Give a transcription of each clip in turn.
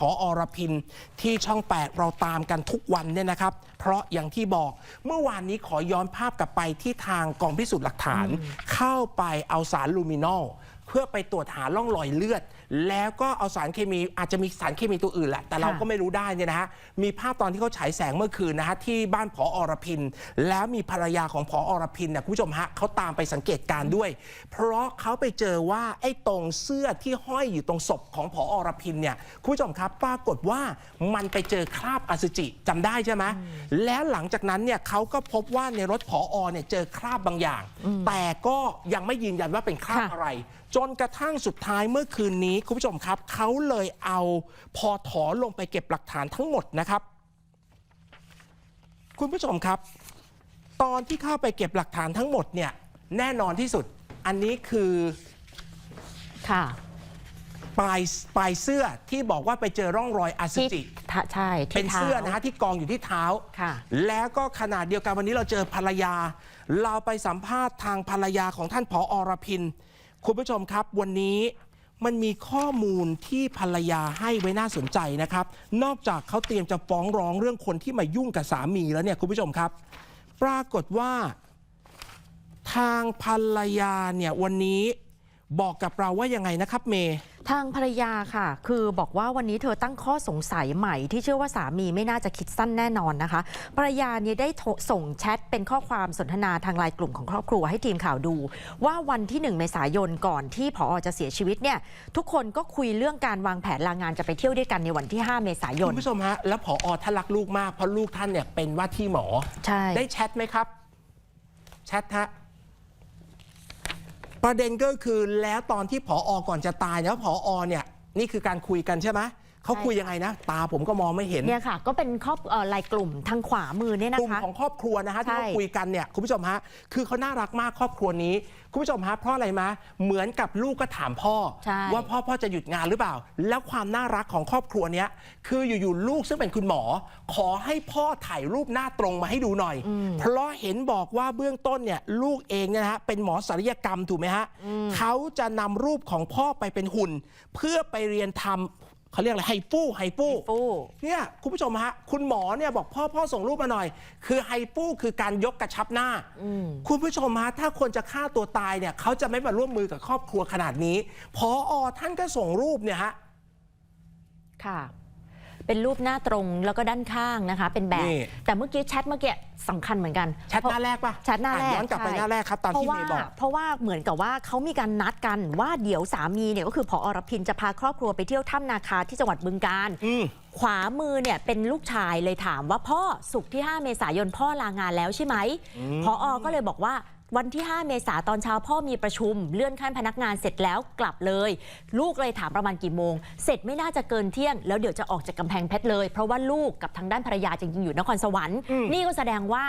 ผออรพินที่ช่อง 8 เราตามกันทุกวันเนี่ยนะครับ เพราะอย่างที่บอกเมื่อวานนี้ขอย้อนภาพกลับไปที่ทางกองพิสูจน์หลักฐาน เข้าไปเอาสารลูมินอลเพื่อไปตรวจหาร่องรอยเลือด แล้วก็เอาสารเคมีอาจจะมีสารเคมีตัวอื่นแหละ แต่เราค่ะก็ไม่รู้ได้เนี่ยนะฮะมีภาพตอนที่เขาฉายแสงเมื่อคืนนะฮะที่บ้านผออรพิน แล้วมีภรรยาของผออรพินเนี่ยคุณผู้ชมฮะเขาตามไปสังเกตการณ์ด้วย เพราะเขาไปเจอว่าไอ้ตรงเสื้อที่ห้อยอยู่ตรงศพของผออรพินเนี่ยคุณผู้ชมครับปรากฏว่ามันไปเจอคราบอสุจิจำได้ใช่ไหมแล้วหลังจากนั้นเนี่ยเขาก็พบว่าในรถผอเนี่ยเจอคราบบางอย่าง แต่ก็ยังไม่ยืนยันว่าเป็นคราบค่ะอะไร จนกระทั่งสุดท้ายเมื่อคืนนี้คุณผู้ชมครับเขาเลยเอาพอถอลงไปเก็บหลักฐานทั้งหมดนะครับ คุณผู้ชมครับ ตอนที่เข้าไปเก็บหลักฐานทั้งหมดเนี่ยแน่นอนที่สุด อันนี้คือค่ะปลายปลายเสื้อที่บอกว่าไปเจอร่องรอยอสุที่จิทะใช่ที่เป็นเสื้อนะท้าฮะที่กองอยู่ที่เท้า ค่ะ แล้วก็ขนาดเดียวกันวันนี้เราเจอภรรยา เราไปสัมภาษณ์ทางภรรยาของท่านผออรพิน คุณผู้ชมครับวันนี้มันมีข้อมูลที่ภรรยาให้ไว้น่าสนใจนะครับ นอกจากเขาเตรียมจะฟ้องร้องเรื่องคนที่มายุ่งกับสามีแล้วเนี่ยคุณผู้ชมครับ ปรากฏว่า ทางภรรยาเนี่ยวันนี้ บอกกับเราว่ายังไงนะครับเมย์ทางภรรยาค่ะ คือบอกว่าวันนี้เธอตั้งข้อสงสัยใหม่ที่เชื่อว่าสามีไม่น่าจะคิดสั้นแน่นอนนะคะ ภรรยาเนี่ยได้โทรส่งแชทเป็นข้อความสนทนาทางไลน์กลุ่มของครอบครัวให้ทีมข่าวดู ว่าวันที่ 1 เมษายนก่อนที่ผอจะเสียชีวิตเนี่ยทุกคนก็คุยเรื่องการวางแผนลางานจะไปเที่ยวด้วยกันในวันที่ 5 เมษายนคุณผู้ชมฮะแล้วผอท่านรักลูกมากเพราะลูกท่านเนี่ยเป็นว่าที่หมอใช่ได้แชทไหมครับแชทฮะ ประเด็นก็คือแล้วตอนที่ผออก่อนจะตายแล้วผออเนี่ยนี่คือการคุยกันใช่ไหม เขาคุยยังไงนะ ตาผมก็มองไม่เห็นเนี่ยค่ะ ก็เป็นครอบเอ่อไลน์กลุ่มทางขวามือเนี่ยกนะลุ่มคะของครอบครัวนะฮะที่ใช่เขาคุยกันเนี่ยคุณผู้ชมฮะคือเขาน่ารักมากครอบครัวนี้ คุณผู้ชมฮะเพราะอะไรมะเหมือนกับลูกก็ถามพ่อ ใช่ ว่าพ่อพ่อจะหยุดงานหรือเปล่า แล้วความน่ารักของครอบครัวเนี้ยคืออยู่ๆลูกซึ่งเป็นคุณหมอ ขอให้พ่อถ่ายรูปหน้าตรงมาให้ดูหน่อย เพราะเห็นบอกว่าเบื้องต้นเนี่ยลูกเองเนี่ยนะฮะเป็นหมอศัลยกรรมถูกไหมฮะเขาจะนำรูปของพ่อไปเป็นหุ่น เพื่อไปเรียนทำ เขาเรียกอะไรไฮฟูไฮฟูฟู่เนี่ยคุณผู้ชมฮะคุณหมอเนี่ยบอกพ่อพ่อส่งรูปมาหน่อย คือไฮฟูคือการยกกระชับหน้าคุณผู้ชมฮะถ้าคนจะฆ่าตัวตายเนี่ยเขาจะไม่มาร่วมมือกับครอบครัวขนาดนี้พออท่านก็ส่งรูปเนี่ยฮะ ค่ะ เป็นรูปหน้าตรงแล้วก็ด้านข้างนะคะ เป็นแบบ นี่ แต่เมื่อกี้แชทเมื่อกี้สำคัญเหมือนกันแชทหน้าแรกปะแชทหน้าแรกอะย้อนกลับไปใช่หน้าแรกครับตามเพราะที่ว่าเมย์บอกเพราะว่าเหมือนกับว่าเขามีการนัดกันว่าเดี๋ยวสามีเนี่ยก็คือพออรพินจะพาครอบครัวไปเที่ยวถ้ำนาคาที่จังหวัดบึงการอืม ขวามือเนี่ยเป็นลูกชายเลยถามว่าพ่อสุกร์ที่ 5 เมษายนพ่อลางานแล้วใช่ไหมพออก็เลยบอกว่า วันที่ 5 เมษาตอนเช้าพ่อมีประชุม เลื่อนขั้นพนักงานเสร็จแล้วกลับเลย ลูกเลยถามประมาณกี่โมง เสร็จไม่น่าจะเกินเที่ยง แล้วเดี๋ยวจะออกจากกำแพงเพชรเลย เพราะว่าลูกกับทางด้านภรรยาจริงๆอยู่นครสวรรค์อืมนี่ก็แสดงว่า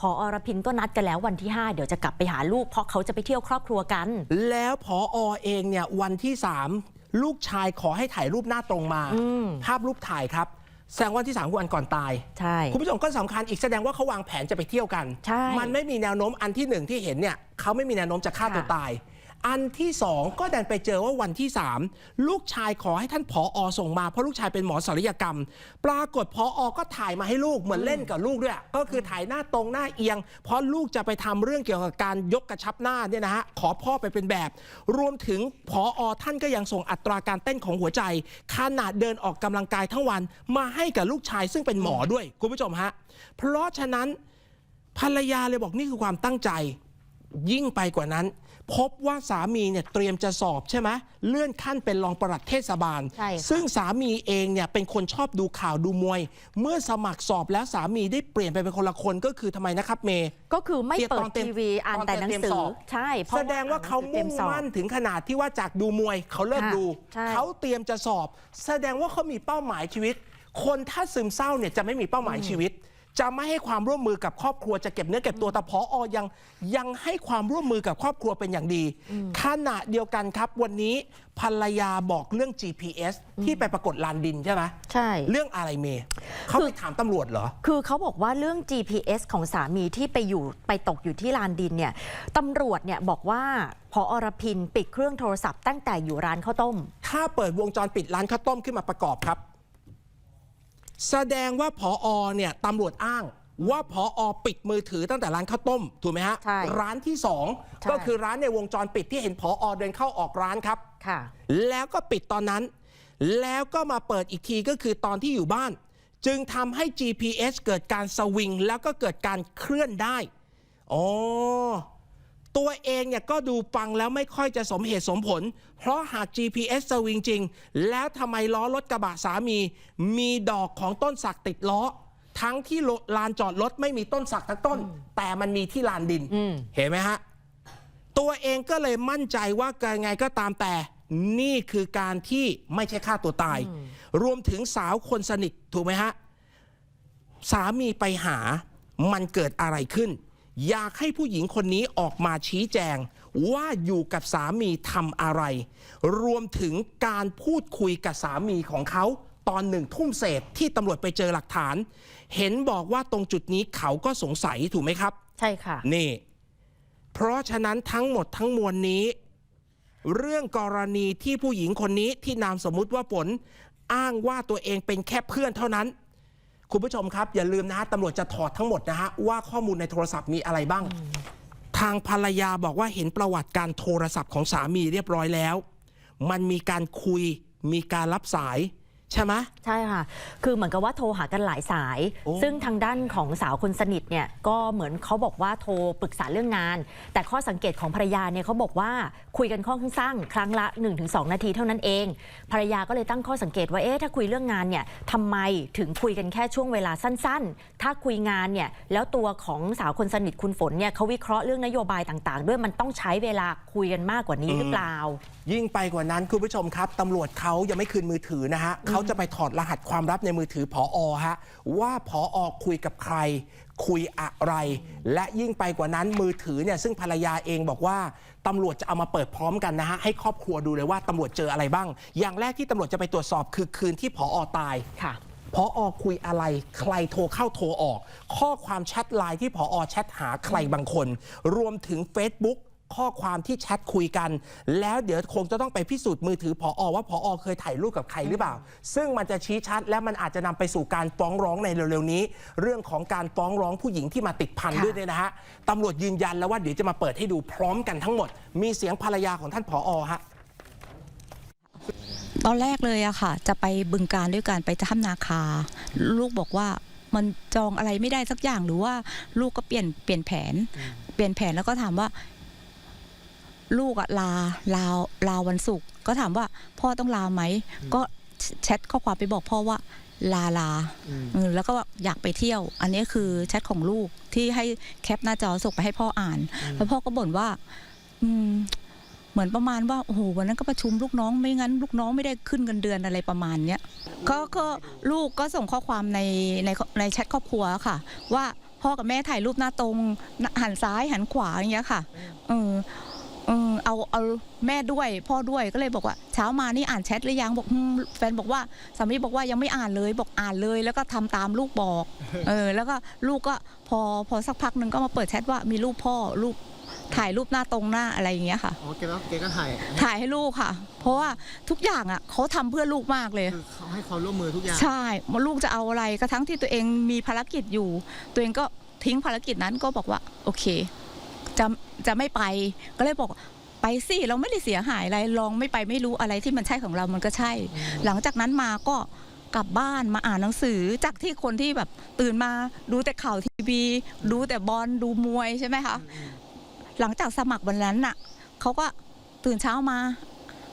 พออรพินก็นัดกันแล้ววันที่ 5 เดี๋ยวจะกลับไปหาลูกเพราะเขาจะไปเที่ยวครอบครัวกัน แล้วพออเองเนี่ยวันที่ 3 ลูกชายขอให้ถ่ายรูปหน้าตรงมาอืมภาพรูปถ่ายครับ แสดงวันที่3คือวันก่อนตาย ใช่ คุณผู้ชมก็สำคัญอีกแสดงว่าเขาวางแผนจะไปเที่ยวกัน ใช่มันไม่มีแนวโน้มอันที่หนึ่งที่เห็นเนี่ยเขาไม่มีแนวโน้มจะฆ่าค่ะตัวตาย อันที่สองก็ดันไปเจอว่าวันที่สามลูกชายขอให้ท่านผออส่งมาเพราะลูกชายเป็นหมอศัลยกรรม ปรากฏผออก็ถ่ายมาให้ลูกเหมือนเล่นกับลูกด้วย ก็คือถ่ายหน้าตรงหน้าเอียง เพราะลูกจะไปทำเรื่องเกี่ยวกับการยกกระชับหน้าเนี่ยนะฮะขอพ่อไปเป็นแบบ รวมถึงผออท่านก็ยังส่งอัตราการเต้นของหัวใจขนาดเดินออกกำลังกายทั้งวันมาให้กับลูกชายซึ่งเป็นหมอด้วยคุณผู้ชมฮะเพราะฉะนั้นภรรยาเลยบอกนี่คือความตั้งใจยิ่งไปกว่านั้น พบว่าสามีเนี่ยเตรียมจะสอบใช่ไหมเลื่อนขั้นเป็นรองปลัดเทศบาล ใช่ค่ะ ซึ่งสามีเองเนี่ยเป็นคนชอบดูข่าวดูมวย เมื่อสมัครสอบแล้วสามีได้เปลี่ยนไปเป็นคนละคนก็คือทำไมนะครับเมย์ ก็คือไม่เปิตดอนเต็มทีวีอ่านแต่หนังสืตอนเตรียมสออบใช่เพระแสดงว่าเขาอ่มุ่งหสือตรียสอบมั่นถึงขนาดที่ว่าจากดูมวยเขาเลิกค่ะดู ใช่ เขาเตรียมจะสอบ แสดงว่าเขามีเป้าหมายชีวิต คนถ้าซึมเศร้าเนี่ยจะไม่มีเป้าหมายชีวิต จะไม่ให้ความร่วมมือกับครอบครัวจะเก็บเนื้อเก็บตัวแต่พออยังยังให้ความร่วมมือกับครอบครัวเป็นอย่างดี ขณะเดียวกันครับวันนี้ภรรยาบอกเรื่อง GPS ที่ไปปรากฏลานดินใช่ไหมใช่ เรื่องอะไรเมย์เขาไปถามตำรวจเหรอ คือเขาบอกว่าเรื่อง GPS ของสามีที่ไปอยู่ไปตกอยู่ที่ลานดินเนี่ยตำรวจเนี่ยบอกว่าพออรพินปิดเครื่องโทรศัพท์ตั้งแต่อยู่ร้านข้าวต้ม ถ้าเปิดวงจรปิดร้านข้าวต้มขึ้นมาประกอบครับ แสดงว่าผอเนี่ยตำรวจอ้างว่าผอปิดมือถือตั้งแต่ร้านข้าวต้ม ถูกไหมฮะ ใช่ร้านที่ ใช่ 2 ก็คือร้านในวงจรปิดที่เห็นผอเดินเข้าออกร้านครับ ค่ะ แล้วก็ปิดตอนนั้น แล้วก็มาเปิดอีกทีก็คือตอนที่อยู่บ้าน จึงทำให้ GPS เกิดการสวิง แล้วก็เกิดการเคลื่อนได้ อ๋อ ตัวเองเนี่ยก็ดูฟังแล้วไม่ค่อยจะสมเหตุสมผล เพราะหาก GPS สวิงจริง แล้วทำไมล้อรถกระบะสามี มีดอกของต้นสักติดล้อ ทั้งที่ลานจอดรถไม่มีต้นสักทั้งต้น แต่มันมีที่ลานดินอืมเห็นไหมฮะ ตัวเองก็เลยมั่นใจว่าไงก็ตามแต่ นี่คือการที่ไม่ใช่ฆ่าตัวตาย รวมถึงสาวคนสนิทถูกไหมฮะ สามีไปหามันเกิดอะไรขึ้น อยากให้ผู้หญิงคนนี้ออกมาชี้แจง ว่าอยู่กับสามีทำอะไร รวมถึงการพูดคุยกับสามีของเขาตอนหนึ่งทุ่มเศษที่ตำรวจไปเจอหลักฐาน เห็นบอกว่าตรงจุดนี้เขาก็สงสัยถูกไหมครับ ใช่ค่ะ นี่ เพราะฉะนั้นทั้งหมดทั้งมวลนี้ เรื่องกรณีที่ผู้หญิงคนนี้ที่นามสมมุติว่าฝนอ้างว่าตัวเองเป็นแค่เพื่อนเท่านั้น คุณผู้ชมครับ อย่าลืมนะฮะตำรวจจะถอดทั้งหมดนะฮะว่าข้อมูลในโทรศัพท์มีอะไรบ้าง ทางภรรยาบอกว่าเห็นประวัติการโทรศัพท์ของสามีเรียบร้อยแล้ว มันมีการคุยมีการรับสาย ใช่ไหม ใช่ค่ะ คือเหมือนกับว่าโทรหากันหลายสาย โอ้ ซึ่งทางด้านของสาวคนสนิทเนี่ยก็เหมือนเขาบอกว่าโทรปรึกษาเรื่องงาน แต่ข้อสังเกตของภรรยาเนี่ยเขาบอกว่าคุยกันค่อนข้างสั้นครั้งละ 1-2 นาทีเท่านั้นเอง ภรรยาก็เลยตั้งข้อสังเกตว่าเอ๊ะถ้าคุยเรื่องงานเนี่ยทำไมถึงคุยกันแค่ช่วงเวลาสั้น ๆ ถ้าคุยงานเนี่ยแล้วตัวของสาวคนสนิทคุณฝนเนี่ยเขาวิเคราะห์เรื่องนโยบายต่างๆ ด้วยมันต้องใช้เวลาคุยกันมากกว่านี้หรือเปล่า ยิ่งไปกว่านั้นคุณผู้ชมครับตำรวจเขายังไม่คืนมือถือนะฮะเขาจะไปถอดรหัสความลับในมือถือผอฮะว่าผอคุยกับใคร คุยอะไร และยิ่งไปกว่านั้นมือถือเนี่ยซึ่งภรรยาเองบอกว่าตำรวจจะเอามาเปิดพร้อมกันนะฮะให้ครอบครัวดูเลยว่าตำรวจเจออะไรบ้าง อย่างแรกที่ตำรวจจะไปตรวจสอบคือคืนที่ผอตายค่ะพออคุยอะไร ใครโทรเข้าโทรออก ข้อความแชทไลน์ที่พออแชทหาใครบางคน รวมถึง Facebook ข้อความที่แชทคุยกัน แล้วเดี๋ยวคงจะต้องไปพิสูจน์มือถือพออว่าพออเคยถ่ายรูปกับใครหรือเปล่า ซึ่งมันจะชี้ชัดและมันอาจจะนำไปสู่การฟ้องร้องในเร็วๆนี้ เรื่องของการฟ้องร้องผู้หญิงที่มาติดพันค่ะด้วยเนี่ยนะฮะตำรวจยืนยันแล้วว่าเดี๋ยวจะมาเปิดให้ดูพร้อมกันทั้งหมด มีเสียงภรรยาของท่านผอฮะตอนแรกเลยอะค่ะ จะไปบึงการด้วยกันไปถ้ำนาคา ลูกบอกว่ามันจองอะไรไม่ได้สักอย่างหรือว่าลูกก็เปลี่ยนเปลี่ยนแผน เปลี่ยนแผนแล้วก็ถามว่า ลูกอะลาลาลาวันศุกร์ก็ถามว่าพ่อต้องลาไหม ก็แชทข้อความไปบอกพ่อว่าลาลาเออแล้วก็อยากไปเที่ยว อันนี้คือแชทของลูกที่ให้แคปหน้าจอส่งไปให้พ่ออ่าน แล้วพ่อก็บ่นว่า อืมเหมือนประมาณว่าโอ้โหวันนั้นก็ประชุมลูกน้องไม่งั้น ลูกน้องไม่ได้ขึ้นเงินเดือนอะไรประมาณเนี้ยก็ก็ลูกก็ส่งข้อความในในในแชทครอบครัวค่ะ ว่าพ่อกับแม่ถ่ายรูปหน้าตรงหันซ้ายหันขวาอย่างเงี้ยค่ะเออ เออเอาเอาแม่ด้วยพ่อด้วยก็เลยบอกว่า เช้ามานี่อ่านแชทหรือยังบอกอืมแฟนบอกว่าสามีบอกว่ายังไม่อ่านเลยบอกอ่านเลย แล้วก็ทำตามลูกบอก เออ แล้วก็ลูกก็พอพอสักพักหนึ่งก็มาเปิดแชทว่ามีรูปพ่อรูปถ่ายรูปหน้าตรงหน้าอะไรอย่างเงี้ยค่ะ อ๋อแกก็แกก็ถ่ายถ่ายให้ลูกค่ะ เพราะว่าทุกอย่างอะเขาทำเพื่อลูกมากเลย คือเขาให้ความร่วมมือทุกอย่าง ใช่ว่าลูกจะเอาอะไรกระทั่งที่ตัวเองมีภารกิจอยู่ ตัวเองก็ทิ้งภารกิจนั้นก็บอกว่า โอเค จะจะไม่ไปก็เลยบอกไปสิเราไม่ได้เสียหายอะไรลองไม่ไปไม่รู้อะไรที่มันใช่ของเรามันก็ใช่ หลังจากนั้นมาก็กลับบ้านมาอ่านหนังสือจากที่คนที่แบบตื่นมาดูแต่ข่าวทีวี ดูแต่บอลดูมวยใช่ไหมคะหลังจากสมัครวันนั้นน่ะเขาก็ตื่นเช้ามา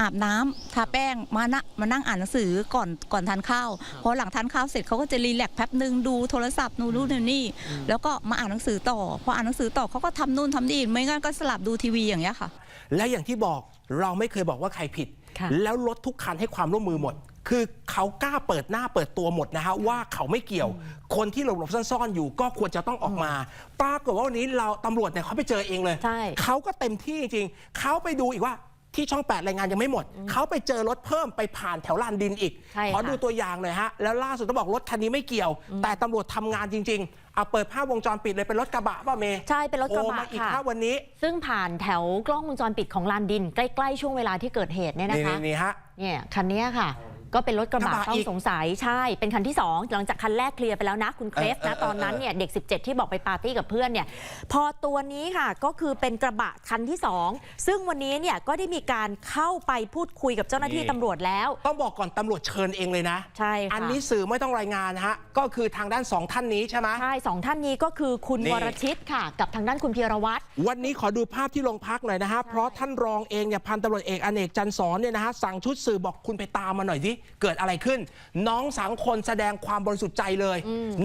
อาบน้ำทาแป้งมานะมานั่งอ่านหนังสือก่อนก่อนทานข้าวพอหลังทานข้าวเสร็จเขาก็จะรีแลกซ์แป๊บหนึ่งดูโทรศัพท์ดูนู่นนนี่ แล้วก็มาอ่านหนังสือต่อพออ่านหนังสือต่อเขาก็ทำนู่นทำนี่ไม่งั้นก็สลับดูทีวีอย่างเงี้ยค่ะ และอย่างที่บอกเราไม่เคยบอกว่าใครผิดค่ะแล้วรถทุกคันให้ความร่วมมือหมด คือเขากล้าเปิดหน้าเปิดตัวหมดนะฮะว่าเขาไม่เกี่ยว คนที่หลบหลบๆซ่อนๆอยู่ก็ควรจะต้องออกมา ปรากฏว่าวันนี้เราตำรวจเนี่ยเขาไปเจอเองเลยใช่เขาก็เต็มที่จริงๆเขาไปดูอีกว่า ที่ช่อง 8 รายงานยังไม่หมด เขาไปเจอรถเพิ่มไปผ่านแถวลานดินอีก ใช่ขอค่ะดูตัวอย่างหน่อยฮะ แล้วล่าสุดต้องบอกรถคันนี้ไม่เกี่ยว แต่ตำรวจทำงานจริง ๆ เอาเปิดภาพวงจรปิดเลยเป็นรถกระบะป่ะเมย์ใช่เป็นรถกระบะโผล่มาอีกค่ะภาพวันนี้ ซึ่งผ่านแถวกล้องวงจรปิดของลานดิน ใกล้ ๆ ช่วงเวลาที่เกิดเหตุเนี่ยนะนี่คะ นี่ฮะ เนี่ยคันเนี้ยค่ะ ก็เป็นรถกระบะกระบะต้องอีก สงสัยใช่เป็นคันที่ 2 หลังจากคันแรกเคลียร์ไปแล้วนะคุณเครฟเออนะเออตอนนั้นเนี่ยเด็ก 17 ที่บอกไปปาร์ตี้กับเพื่อนเนี่ยพอตัวนี้ค่ะก็คือเป็นกระบะคันที่ 2 ซึ่งวันนี้เนี่ยก็ได้มีการเข้าไปพูดคุยกับเจ้าหน้าที่นี่ตำรวจแล้ว ต้องบอกก่อนตำรวจเชิญเองเลยนะ ใช่ค่ะ อันนี้สื่อไม่ต้องรายงานนะฮะ ก็คือทางด้านสองท่านนี้ใช่ไหม ใช่สองท่านนี้ก็คือคุณนี่ วรชิตค่ะ กับทางด้านคุณพีรวัตร วันนี้ขอดูภาพที่โรงพักหน่อยนะฮะ เพราะท่านรองเองเนี่ยพันตำรวจเอกอเนกจันทร์สอนเนี่ยนะฮะสั่งชุดสื่อบอกคุณไปตามมาหน่อยสิเกิดอะไรขึ้น น้องสังคนแสดงความบริสุทธิ์ใจเลย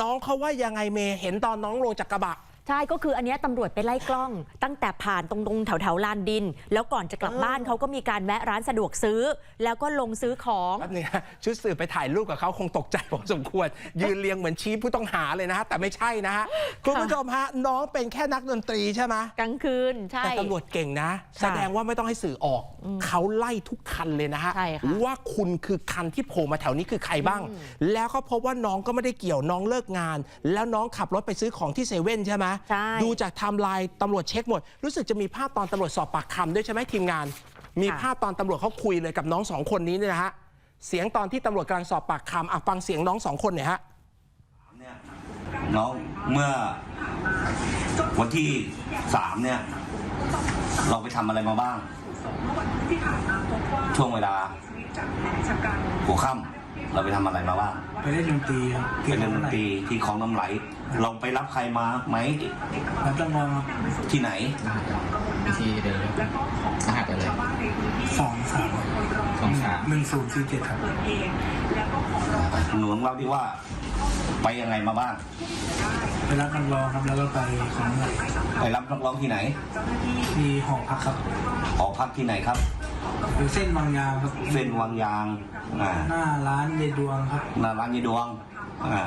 น้องเขาว่ายังไงเมย์เห็นตอนน้องลงจากกระบะ ใช่ก็คืออันเนี้ยตำรวจไปไล่กล้อง ตั้งแต่ผ่านตรงตรงแถวแถวๆลานดิน แล้วก่อนจะกลับเออบ้านเขาก็มีการแวะร้านสะดวกซื้อ แล้วก็ลงซื้อของแป๊บนึงนะชุดสื่อไปถ่ายรูปกับเขาคงตกใจพอสมควร ยืนเรียงเหมือนชี้ผู้ต้องหาเลยนะฮะแต่ไม่ใช่นะฮะคุณผู้ชมฮะน้องเป็นแค่นักดนตรีใช่ไหมกลางคืนใช่ แต่ตำรวจเก่งนะ ค่ะแสดงว่าไม่ต้องให้สื่อออก เขาไล่ทุกคันเลยนะฮะใช่ค่ะ ว่าคุณคือคันที่โผล่มาแถวนี้คือใครบ้าง แล้วก็พบว่าน้องก็ไม่ได้เกี่ยวน้องเลิกงาน แล้วน้องขับรถไปซื้อของที่เซเว่นใช่ไหมใช่ ดูจากไทม์ไลน์ตำรวจเช็คหมด รู้สึกจะมีภาพตอนตำรวจสอบปากคำด้วยใช่ไหมทีมงาน มีภาพตอนตำรวจเขาคุยเลยกับน้องสองคนนี้เนี่ยนะฮะ เสียงตอนที่ตำรวจกำลังสอบปากคำอะฟังเสียงน้องสองคนหน่อยฮะเนี่ยน้องเมื่อวันที่สามเนี่ย เราไปทำอะไรมาบ้าง ช่วงเวลา หัวค่ำ เราไปทำอะไรมาบ้างไปเล่นดนตรีครับไปเล่นดนตรีที่คลองน้ำไหล เราไปรับใครมาไหมแล้วต้องลองที่ไหน วิธีเดินรหัสอะไรสองสามสองสามหนึ่งศูนย์สี่เจ็ดครับหนูเราที่ว่าไปยังไงมาบ้าง ไปรับนักร้องครับแล้วก็ไปของไหนไปรับนักร้องที่ไหนมีหอพักครับหอพักที่ไหนครับ อยู่เส้นบางยางครับเส้นวังยางอ่าหน้าร้านเยดวงครับหน้าร้านยีดวงอ่า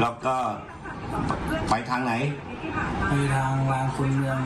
แล้วก็ไปทางไหน ไปทางลานคนเมือง